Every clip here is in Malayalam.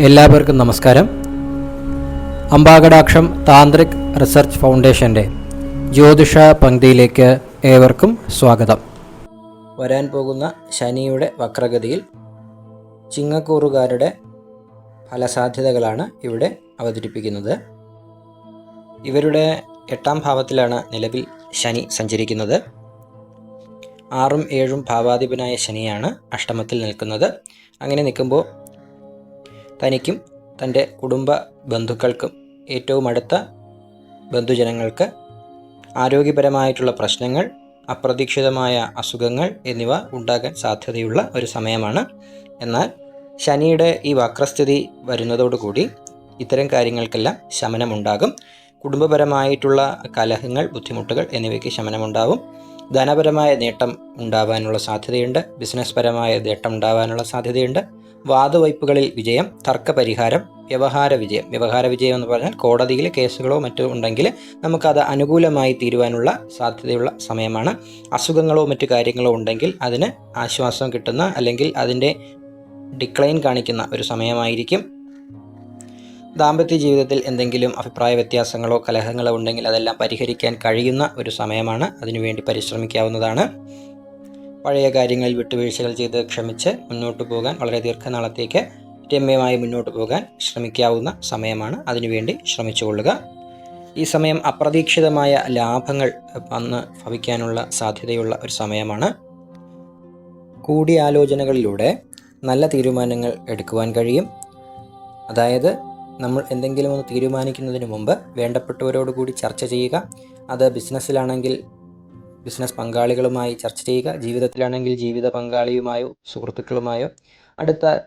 എല്ലാവർക്കും നമസ്കാരം. അംബാകടാക്ഷം താന്ത്രിക് റിസർച്ച് ഫൗണ്ടേഷന്റെ ജ്യോതിഷ പങ്ക്തിയിലേക്ക് ഏവർക്കും സ്വാഗതം. വരാൻ പോകുന്ന ശനിയുടെ വക്രഗതിയിൽ ചിങ്ങക്കൂറുകാരുടെ ഫലസാധ്യതകളാണ് ഇവിടെ അവതരിപ്പിക്കുന്നത്. ഇവരുടെ എട്ടാം ഭാവത്തിലാണ് നിലവിൽ ശനി സഞ്ചരിക്കുന്നത്. ആറും ഏഴും ഭാവാധിപനായ ശനിയാണ് അഷ്ടമത്തിൽ നിൽക്കുന്നത്. അങ്ങനെ നിൽക്കുമ്പോൾ തനിക്കും തന്റെ കുടുംബ ബന്ധുക്കൾക്കും ഏറ്റവും അടുത്ത ബന്ധുജനങ്ങൾക്ക് ആരോഗ്യപരമായിട്ടുള്ള പ്രശ്നങ്ങൾ അപ്രതീക്ഷിതമായ അസുഖങ്ങൾ എന്നിവ ഉണ്ടാകാൻ സാധ്യതയുള്ള ഒരു സമയമാണ്. എന്നാൽ ശനിയുടെ ഈ വക്രസ്ഥിതി വരുന്നതോടുകൂടി ഇത്തരം കാര്യങ്ങൾക്കെല്ലാം ശമനമുണ്ടാകും. കുടുംബപരമായിട്ടുള്ള കലഹങ്ങൾ ബുദ്ധിമുട്ടുകൾ എന്നിവയ്ക്ക് ശമനമുണ്ടാവും. ധനപരമായ നേട്ടം ഉണ്ടാവാനുള്ള സാധ്യതയുണ്ട്. ബിസിനസ് പരമായ നേട്ടം ഉണ്ടാവാനുള്ള സാധ്യതയുണ്ട്. വാദവയ്പ്പുകളിൽ വിജയം തർക്കപരിഹാരം വ്യവഹാര വിജയം. വ്യവഹാര വിജയം എന്ന് പറഞ്ഞാൽ കോടതിയിലെ കേസുകളോ മറ്റോ ഉണ്ടെങ്കിൽ നമുക്കത് അനുകൂലമായി തീരുവാനുള്ള സാധ്യതയുള്ള സമയമാണ്. അസുഖങ്ങളോ മറ്റു കാര്യങ്ങളോ ഉണ്ടെങ്കിൽ അതിന് ആശ്വാസം കിട്ടുന്ന അല്ലെങ്കിൽ അതിന്റെ ഡിക്ലൈൻ കാണിക്കുന്ന ഒരു സമയമായിരിക്കും. ദാമ്പത്യ ജീവിതത്തിൽ എന്തെങ്കിലും അഭിപ്രായ വ്യത്യാസങ്ങളോ കലഹങ്ങളോ ഉണ്ടെങ്കിൽ അതെല്ലാം പരിഹരിക്കാൻ കഴിയുന്ന ഒരു സമയമാണ്. അതിനുവേണ്ടി പരിശ്രമിക്കാവുന്നതാണ്. പഴയ കാര്യങ്ങളിൽ വിട്ടുവീഴ്ചകൾ ചെയ്ത് ക്ഷമിച്ച് മുന്നോട്ട് പോകാൻ വളരെ ദീർഘനാളത്തേക്ക് രമ്യമായി മുന്നോട്ട് പോകാൻ ശ്രമിക്കാവുന്ന സമയമാണ്. അതിനുവേണ്ടി ശ്രമിച്ചുകൊള്ളുക. ഈ സമയം അപ്രതീക്ഷിതമായ ലാഭങ്ങൾ വന്ന് ഭവിക്കാനുള്ള സാധ്യതയുള്ള ഒരു സമയമാണ്. കൂടിയാലോചനകളിലൂടെ നല്ല തീരുമാനങ്ങൾ എടുക്കുവാൻ കഴിയും. അതായത് നമ്മൾ എന്തെങ്കിലും ഒന്ന് തീരുമാനിക്കുന്നതിന് മുമ്പ് വേണ്ടപ്പെട്ടവരോട് കൂടി ചർച്ച ചെയ്യുക. അത് ബിസിനസ്സിലാണെങ്കിൽ ബിസിനസ് പങ്കാളികളുമായി ചർച്ച ചെയ്യുക. ജീവിതത്തിലാണെങ്കിൽ ജീവിത പങ്കാളിയുമായോ സുഹൃത്തുക്കളുമായോ അടുത്ത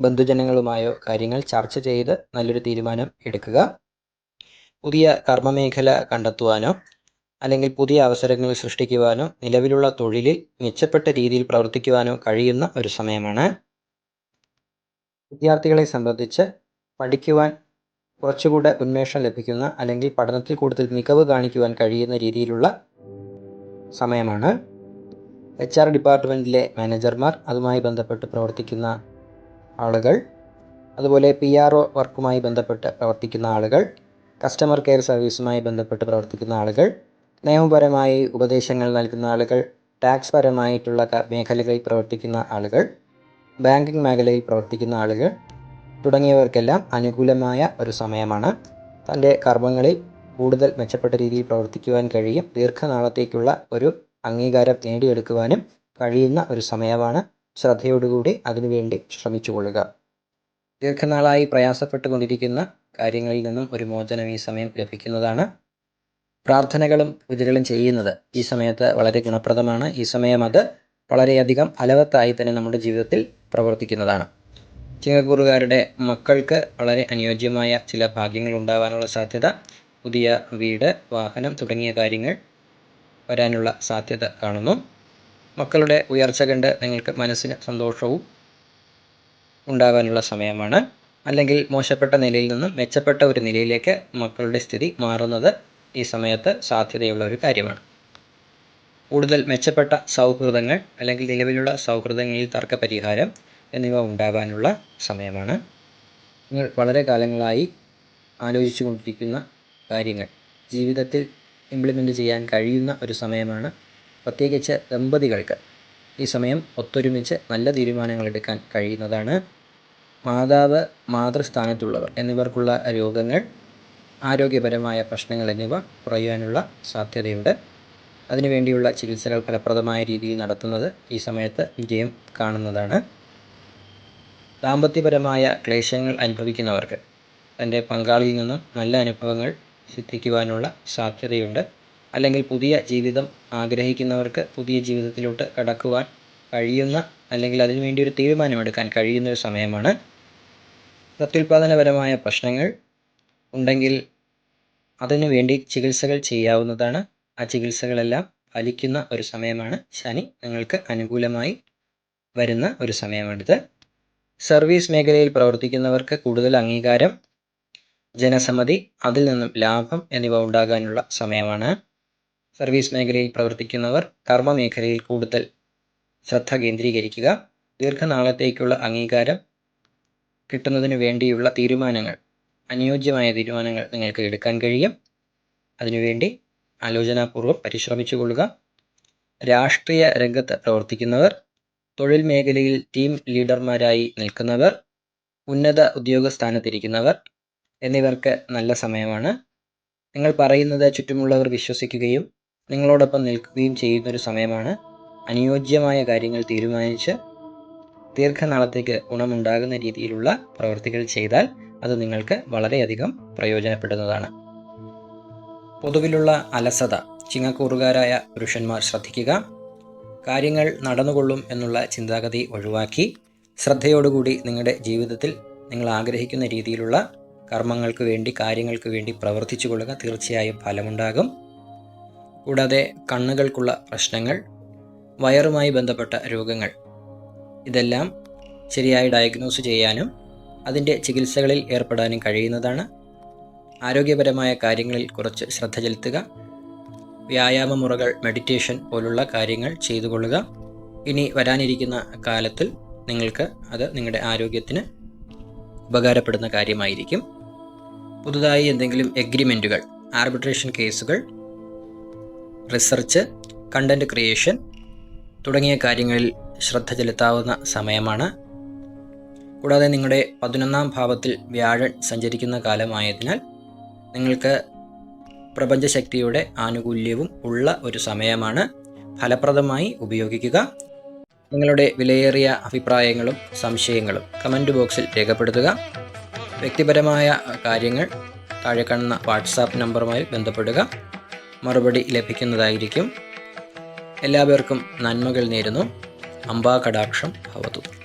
ബന്ധുജനങ്ങളുമായോ കാര്യങ്ങൾ ചർച്ച ചെയ്ത് നല്ലൊരു തീരുമാനം എടുക്കുക. പുതിയ കർമ്മമേഖല കണ്ടെത്തുവാനോ അല്ലെങ്കിൽ പുതിയ അവസരങ്ങൾ സൃഷ്ടിക്കുവാനോ നിലവിലുള്ള തൊഴിലിൽ മെച്ചപ്പെട്ട രീതിയിൽ പ്രവർത്തിക്കുവാനോ കഴിയുന്ന ഒരു സമയമാണ്. വിദ്യാർത്ഥികളെ സംബന്ധിച്ച് പഠിക്കുവാൻ കുറച്ചുകൂടെ ഉന്മേഷം ലഭിക്കുന്ന അല്ലെങ്കിൽ പഠനത്തിൽ കൂടുതൽ മികവ് കാണിക്കുവാൻ കഴിയുന്ന രീതിയിലുള്ള സമയമാണ്. എച്ച് ആർ ഡിപ്പാർട്ട്മെന്റിലെ മാനേജർമാർ അതുമായി ബന്ധപ്പെട്ട് പ്രവർത്തിക്കുന്ന ആളുകൾ അതുപോലെ പി ആർ ഒ വർക്കുമായി ബന്ധപ്പെട്ട് പ്രവർത്തിക്കുന്ന ആളുകൾ കസ്റ്റമർ കെയർ സർവീസുമായി ബന്ധപ്പെട്ട് പ്രവർത്തിക്കുന്ന ആളുകൾ നിയമപരമായി ഉപദേശങ്ങൾ നൽകുന്ന ആളുകൾ ടാക്സ് പരമായിട്ടുള്ള മേഖലകളിൽ പ്രവർത്തിക്കുന്ന ആളുകൾ ബാങ്കിംഗ് മേഖലയിൽ പ്രവർത്തിക്കുന്ന ആളുകൾ തുടങ്ങിയവർക്കെല്ലാം അനുകൂലമായ ഒരു സമയമാണ്. തന്റെ കർമ്മങ്ങളിൽ കൂടുതൽ മെച്ചപ്പെട്ട രീതിയിൽ പ്രവർത്തിക്കുവാൻ കഴിയും. ദീർഘനാളത്തേക്കുള്ള ഒരു അംഗീകാരം നേടിയെടുക്കുവാനും കഴിയുന്ന ഒരു സമയമാണ് ശ്രദ്ധയോടുകൂടി അതിനുവേണ്ടി ശ്രമിച്ചുകൊള്ളുക. ദീർഘനാളായി പ്രയാസപ്പെട്ടുകൊണ്ടിരിക്കുന്ന കാര്യങ്ങളിൽ നിന്നും ഒരു മോചനം ഈ സമയം ലഭിക്കുന്നതാണ്. പ്രാർത്ഥനകളും പൂജകളും ചെയ്യുന്നത് ഈ സമയത്ത് വളരെ ഗുണപ്രദമാണ്. ഈ സമയം അത് വളരെയധികം ഫലവത്തായി തന്നെ നമ്മുടെ ജീവിതത്തിൽ പ്രവർത്തിക്കുന്നതാണ്. ചിങ്ങക്കൂറുകാരുടെ മക്കൾക്ക് വളരെ അനുയോജ്യമായ ചില ഭാഗ്യങ്ങൾ ഉണ്ടാവാനുള്ള സാധ്യത പുതിയ വീട് വാഹനം തുടങ്ങിയ കാര്യങ്ങൾ വരാനുള്ള സാധ്യത കാണുന്നു. മക്കളുടെ ഉയർച്ച കണ്ട് നിങ്ങൾക്ക് മനസ്സിന് സന്തോഷവും ഉണ്ടാകാനുള്ള സമയമാണ്. അല്ലെങ്കിൽ മോശപ്പെട്ട നിലയിൽ നിന്നും മെച്ചപ്പെട്ട ഒരു നിലയിലേക്ക് മക്കളുടെ സ്ഥിതി മാറുന്നത് ഈ സമയത്ത് സാധ്യതയുള്ള ഒരു കാര്യമാണ്. കൂടുതൽ മെച്ചപ്പെട്ട സൗഹൃദങ്ങൾ അല്ലെങ്കിൽ നിലവിലുള്ള സൗഹൃദങ്ങളിൽ തർക്കപരിഹാരം എന്നിവ ഉണ്ടാകാനുള്ള സമയമാണ്. നിങ്ങൾ വളരെ കാലങ്ങളായി ആലോചിച്ചു കൊണ്ടിരിക്കുന്ന കാര്യങ്ങൾ. ജീവിതത്തിൽ ഇംപ്ലിമെന്റ് ചെയ്യാൻ കഴിയുന്ന ഒരു സമയമാണ് പ്രത്യേകിച്ച് ദമ്പതികൾക്ക്. ഈ സമയം ഒത്തൊരുമിച്ച് നല്ല തീരുമാനങ്ങൾ എടുക്കാൻ കഴിയുന്നതാണ്. മാതാവ് മാതൃസ്ഥാനത്തുള്ളവർ എന്നിവർക്കുള്ള രോഗങ്ങൾ ആരോഗ്യപരമായ പ്രശ്നങ്ങൾ എന്നിവ കുറയാനുള്ള സാധ്യതയുണ്ട്. അതിനുവേണ്ടിയുള്ള ചികിത്സകൾ ഫലപ്രദമായ രീതിയിൽ നടത്തുന്നത് ഈ സമയത്ത് വിജയം കാണുന്നതാണ്. ദാമ്പത്യപരമായ ക്ലേശങ്ങൾ അനുഭവിക്കുന്നവർക്ക് തന്റെ പങ്കാളിയിൽ നിന്നും നല്ല അനുഭവങ്ങൾ സിദ്ധിക്കുവാനുള്ള സാധ്യതയുണ്ട്. അല്ലെങ്കിൽ പുതിയ ജീവിതം ആഗ്രഹിക്കുന്നവർക്ക് പുതിയ ജീവിതത്തിലോട്ട് കടക്കുവാൻ കഴിയുന്ന അല്ലെങ്കിൽ അതിനുവേണ്ടി ഒരു തീരുമാനമെടുക്കാൻ കഴിയുന്ന ഒരു സമയമാണ്. പ്രത്യുൽപാദനപരമായ പ്രശ്നങ്ങൾ ഉണ്ടെങ്കിൽ അതിനു വേണ്ടി ചികിത്സകൾ ചെയ്യാവുന്നതാണ്. ആ ചികിത്സകളെല്ലാം ഫലിക്കുന്ന ഒരു സമയമാണ്. ശനി നിങ്ങൾക്ക് അനുകൂലമായി വരുന്ന ഒരു സമയമാണിത്. സർവീസ് മേഖലയിൽ പ്രവർത്തിക്കുന്നവർക്ക് കൂടുതൽ അംഗീകാരം ജനസമ്മതി അതിൽ നിന്നും ലാഭം എന്നിവ ഉണ്ടാകാനുള്ള സമയമാണ്. സർവീസ് മേഖലയിൽ പ്രവർത്തിക്കുന്നവർ കർമ്മ മേഖലയിൽ കൂടുതൽ ശ്രദ്ധ കേന്ദ്രീകരിക്കുക. ദീർഘനാളത്തേക്കുള്ള അംഗീകാരം കിട്ടുന്നതിന് വേണ്ടിയുള്ള തീരുമാനങ്ങൾ അനുയോജ്യമായ തീരുമാനങ്ങൾ നിങ്ങൾക്ക് എടുക്കാൻ കഴിയും. അതിനുവേണ്ടി ആലോചനാപൂർവം പരിശ്രമിച്ചു കൊള്ളുക രാഷ്ട്രീയ രംഗത്ത് പ്രവർത്തിക്കുന്നവർ തൊഴിൽ മേഖലയിൽ ടീം ലീഡർമാരായി നിൽക്കുന്നവർ ഉന്നത ഉദ്യോഗസ്ഥാനത്തിരിക്കുന്നവർ എന്നിവർക്ക് നല്ല സമയമാണ്. നിങ്ങൾ പറയുന്നത് ചുറ്റുമുള്ളവർ വിശ്വസിക്കുകയും നിങ്ങളോടൊപ്പം നിൽക്കുകയും ചെയ്യുന്നൊരു സമയമാണ്. അനുയോജ്യമായ കാര്യങ്ങൾ തീരുമാനിച്ച് ദീർഘനാളത്തേക്ക് ഗുണമുണ്ടാകുന്ന രീതിയിലുള്ള പ്രവൃത്തികൾ ചെയ്താൽ അത് നിങ്ങൾക്ക് വളരെയധികം പ്രയോജനപ്പെടുന്നതാണ്. പൊതുവിലുള്ള അലസത ചിങ്ങക്കൂറുകാരായ പുരുഷന്മാർ ശ്രദ്ധിക്കുക. കാര്യങ്ങൾ നടന്നുകൊള്ളും എന്നുള്ള ചിന്താഗതി ഒഴിവാക്കി. ശ്രദ്ധയോടുകൂടി നിങ്ങളുടെ ജീവിതത്തിൽ നിങ്ങൾ ആഗ്രഹിക്കുന്ന രീതിയിലുള്ള കർമ്മങ്ങൾക്ക് വേണ്ടി കാര്യങ്ങൾക്ക് വേണ്ടി പ്രവർത്തിച്ചു കൊള്ളുക തീർച്ചയായും ഫലമുണ്ടാകും. കൂടാതെ കണ്ണുകൾക്കുള്ള പ്രശ്നങ്ങൾ വയറുമായി ബന്ധപ്പെട്ട രോഗങ്ങൾ ഇതെല്ലാം ശരിയായി ഡയഗ്നോസ് ചെയ്യാനും അതിന്റെ ചികിത്സകളിൽ ഏർപ്പെടാനും കഴിയുന്നതാണ്. ആരോഗ്യപരമായ കാര്യങ്ങളിൽ കുറച്ച് ശ്രദ്ധ ചെലുത്തുക. വ്യായാമ മുറകൾ മെഡിറ്റേഷൻ പോലുള്ള കാര്യങ്ങൾ ചെയ്തു കൊള്ളുക. ഇനി വരാനിരിക്കുന്ന കാലത്തിൽ നിങ്ങൾക്ക് അത് നിങ്ങളുടെ ആരോഗ്യത്തിന് ഉപകാരപ്പെടുന്ന കാര്യമായിരിക്കും. പുതുതായി എന്തെങ്കിലും എഗ്രിമെന്റുകൾ ആർബിട്രേഷൻ കേസുകൾ റിസർച്ച് കണ്ടന്റ് ക്രിയേഷൻ തുടങ്ങിയ കാര്യങ്ങളിൽ ശ്രദ്ധ ചെലുത്താവുന്ന സമയമാണ്. കൂടാതെ നിങ്ങളുടെ പതിനൊന്നാം ഭാവത്തിൽ വ്യാഴൻ സഞ്ചരിക്കുന്ന കാലമായതിനാൽ നിങ്ങൾക്ക് പ്രപഞ്ചശക്തിയുടെ ആനുകൂല്യവും ഉള്ള ഒരു സമയമാണ് ഫലപ്രദമായി ഉപയോഗിക്കുക. നിങ്ങളുടെ വിലയേറിയ അഭിപ്രായങ്ങളും സംശയങ്ങളും കമന്റ് ബോക്സിൽ രേഖപ്പെടുത്തുക. വ്യക്തിപരമായ കാര്യങ്ങൾ താഴെ കാണുന്ന വാട്സാപ്പ് നമ്പറുമായി ബന്ധപ്പെടുക. മറുപടി ലഭിക്കുന്നതായിരിക്കും. എല്ലാവർക്കും നന്മകൾ നേരുന്നു. അംബാകടാക്ഷം ഭവതു.